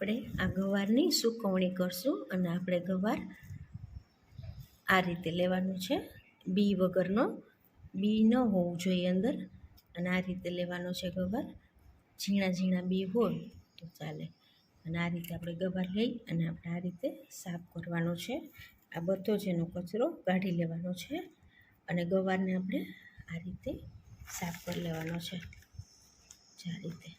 આપણે આ ગવારની સુકવણી કરશું અને આપણે ગવાર આ રીતે લેવાનું છે. બી વગરનો, બી ન હોવું જોઈએ અંદર અને આ રીતે લેવાનો છે ગવાર. ઝીણા ઝીણા બી હોય તો ચાલે. અને આ રીતે આપણે ગવાર લઈ અને આપણે આ રીતે સાફ કરવાનો છે. આ બધો જ એનો કચરો કાઢી લેવાનો છે અને ગવારને આપણે આ રીતે સાફ કરી લેવાનો છે. આ રીતે.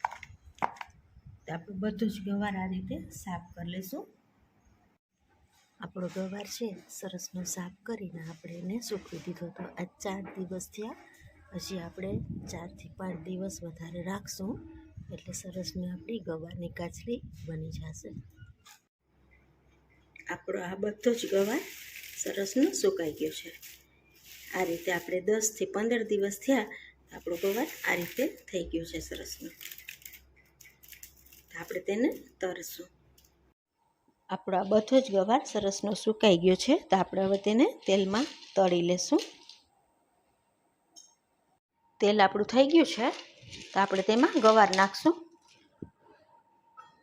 તો આપણે બધું જ ગવાર આ રીતે સાફ કરી લઈશું. આપણો ગવાર છે સરસનો સાફ કરીને આપણે એને સૂકવી દીધો હતો. આ ચાર દિવસ થયા. હજી આપણે ચારથી પાંચ દિવસ વધારે રાખશું. એટલે સરસની આપણી ગવારની કાચલી બની જશે. આપણો આ બધો જ ગવાર સરસનો સુકાઈ ગયો છે. આ રીતે આપણે દસથી પંદર દિવસ થયા. આપણો ગવાર આ રીતે થઈ ગયો છે સરસનો આપણે તેને તરશું. આપણો આ બધો જ ગવાર સરસનો સુકાઈ ગયો છે, તો આપણે હવે તેને તેલમાં તળી લેશું. તેલ આપણું થઈ ગયું છે, તો આપણે તેમાં ગવાર નાખશું.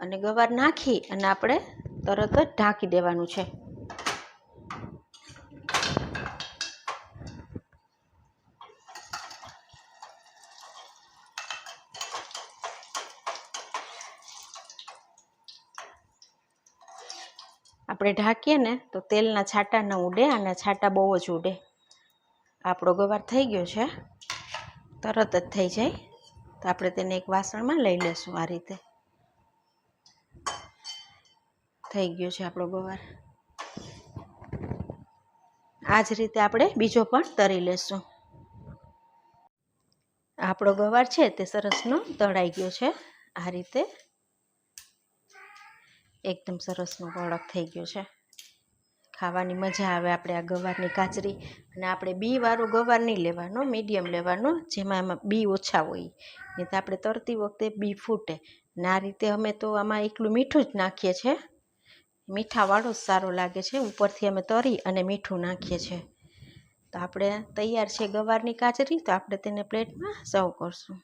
અને ગવાર નાખી અને આપણે તરત જ ઢાંકી દેવાનું છે. આપણે ઢાંકીએ ને તો તેલના છાંટા ન ઉડે અને છાંટા બહુ જ ઉડે. આપણો ગવાર થઈ ગયો છે. તરત જ થઈ જાય. તો આપણે તેને એક વાસણમાં લઈ લેશું આ રીતે. થઈ ગયો છે આપણો ગવાર. આ જ રીતે આપણે બીજો પણ તરી લેશું. આપણો ગવાર છે તે સરસનો તળાઈ ગયો છે. આ રીતે એકદમ સરસનો કડક થઈ ગયો છે. ખાવાની મજા આવે આપણે આ ગવારની કાચરી અને આપણે બી વાળો ગવાર નહીં લેવાનો, મીડિયમ લેવાનો, જેમાં એમાં બી ઓછા હોય. નહીં તો આપણે તરતી વખતે બી ફૂટે. ને આ રીતે અમે તો આમાં એકલું મીઠું જ નાખીએ છીએ મીઠાવાળો જ સારો લાગે છે. ઉપરથી અમે તરી અને મીઠું નાખીએ છીએ તો આપણે તૈયાર છે ગવારની કાચરી, તો આપણે તેને પ્લેટમાં સર્વ કરશું.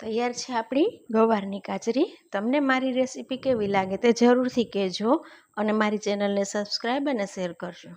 તૈયાર છે આપણી ગવારની કાચરી તમને મારી રેસીપી કેવી લાગે તે જરૂરથી કહેજો અને મારી ચેનલને સબસ્ક્રાઈબ અને શેર કરજો.